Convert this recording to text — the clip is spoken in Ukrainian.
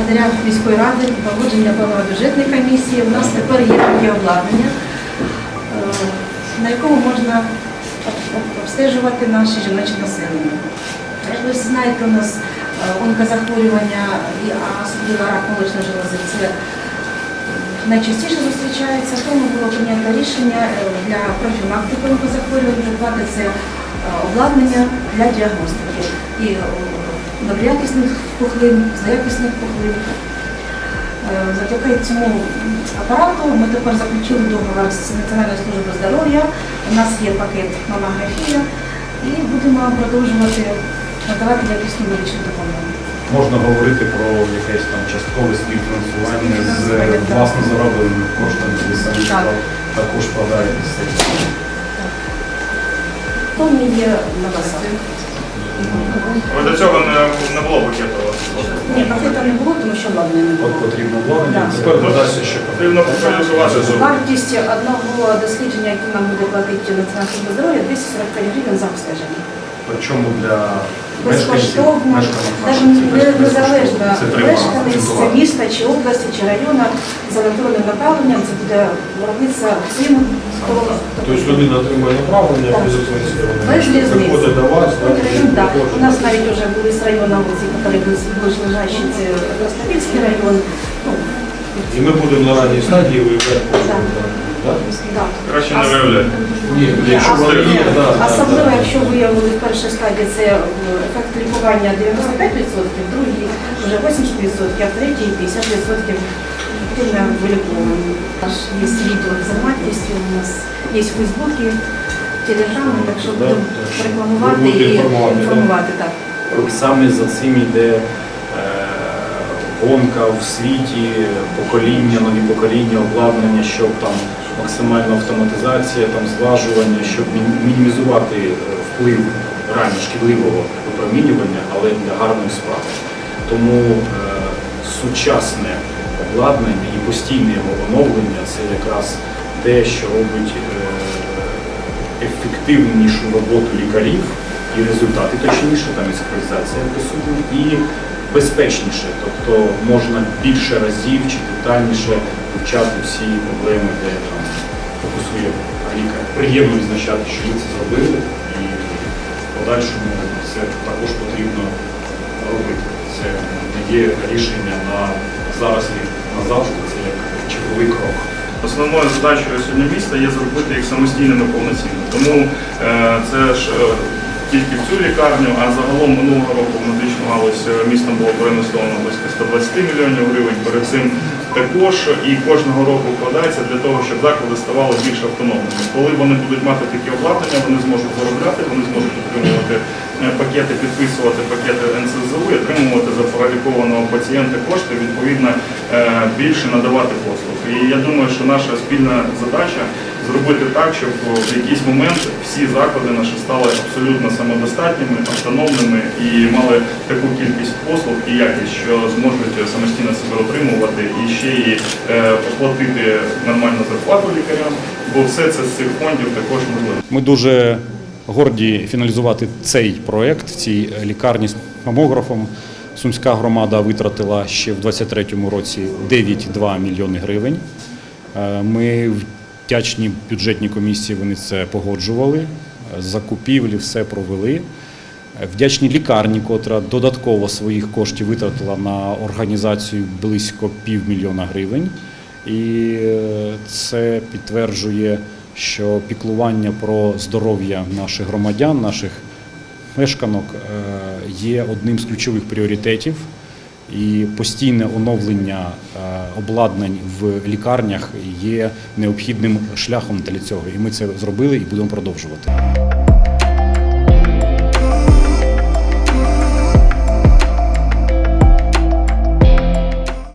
міської ради, погодження планової бюджетної комісії. У нас тепер є таке обладнання, е, на якому можна об- об- обстежувати наші жіночі населення. Як ви знаєте, у нас е, онкозахворювання, і, особливо рак молочної желези, це найчастіше зустрічається, тому було прийнято рішення е, для профілактики онкозахворювань придбати це е, обладнання для діагностики і е, доброякісних пухлин, злоякісних пухлин. Е, Завдяки цьому апарату ми тепер заключили договор з Національною службою здоров'я. У нас є пакет мамографія і будемо продовжувати надавати якісну медичну допомогу. Можна говорити про якесь там часткове співфінансування з власно заробленими коштами, ви самі Так. також вкладаєтеся. То не є на басах. Ви до цього не, не було пакету? Ні, пакета не було, тому що ладно не От було. потрібно обладнання, Да. тепер додасться ще Потрібно популяризувати зуби. Вартість одного дослідження, яке нам буде платити Національна служба здоров'я, 245 гривень за обстеження. Причому для Безкоштовно, навіть незалежно мешканець, це міста чи області, чи району з електронним направленням, це буде робитися цим, Тобто людина отримує направлення, без різниці. Приходить до вас. У нас навіть вже були з району, ці, які були лежачі, це Краснопільський район. Ну, І ми будемо на ранній стадії виявляти. Краще не виявляти. Ні, якщо вони є, да, Особливо, якщо виявили в першій стадії це е, ефект лікування 95%, в другій вже 80%, а третій 50% активно виліковуємо. Аж є відео у нас є в Фейсбуці, Телеграмі, так що Да, будемо так що рекламувати будете і інформувати, да? інформувати. Так. Саме за цим йде гонка в світі, покоління, нові покоління, обладнання, щоб там максимальна автоматизація, там зважування, щоб мінімізувати е, вплив реально шкідливого випромінювання, але для гарної справи. Тому е, сучасне обладнання і постійне його оновлення це якраз те, що робить е, ефективнішу роботу лікарів і результати точніше, там і цифровізація присутня, безпечніше, тобто можна більше разів чи детальніше вивчати всі проблеми, де там фокусує лікар. Приємно відзначати, що ви це зробили, і в подальшому це також потрібно робити. Це не є рішення на зараз і назавжди, це як черговий крок. Основною задачею сьогодні міста є зробити їх самостійними повноцінно. Тому е, це ж е, тільки в цю лікарню, а загалом минулого року в медичну галузь містом було переінвестовано близько 120 мільйонів гривень. Перед цим також і кожного року вкладається для того, щоб заклади ставали більш автономними. Коли вони будуть мати такі обладнання, вони зможуть заробляти, вони зможуть отримувати е, пакети, підписувати пакети НСЗУ і отримувати за пролікованого пацієнта кошти, відповідно е, більше надавати послуг. І я думаю, що наша спільна задача зробити так, щоб в якийсь момент всі заклади наші стали абсолютно самодостатніми, автономними і мали таку кількість послуг і якість, що зможуть самостійно себе отримувати і ще й е, оплатити нормальну зарплату лікарям, бо все це з цих фондів також можливо. Ми дуже горді фіналізувати цей проект, цій лікарні з мамографом. Сумська громада витратила ще в 2023 році 9,2 мільйони гривень. Е, Ми вдячні бюджетній комісії, вони це погоджували. Е, Закупівлі все провели. Е, Вдячні лікарні, котра додатково своїх коштів витратила на організацію близько півмільйона гривень. І е, це підтверджує, що піклування про здоров'я наших громадян, наших мешканок є одним з ключових пріоритетів. І постійне оновлення е, обладнань в лікарнях є необхідним шляхом для цього. І ми це зробили і будемо продовжувати.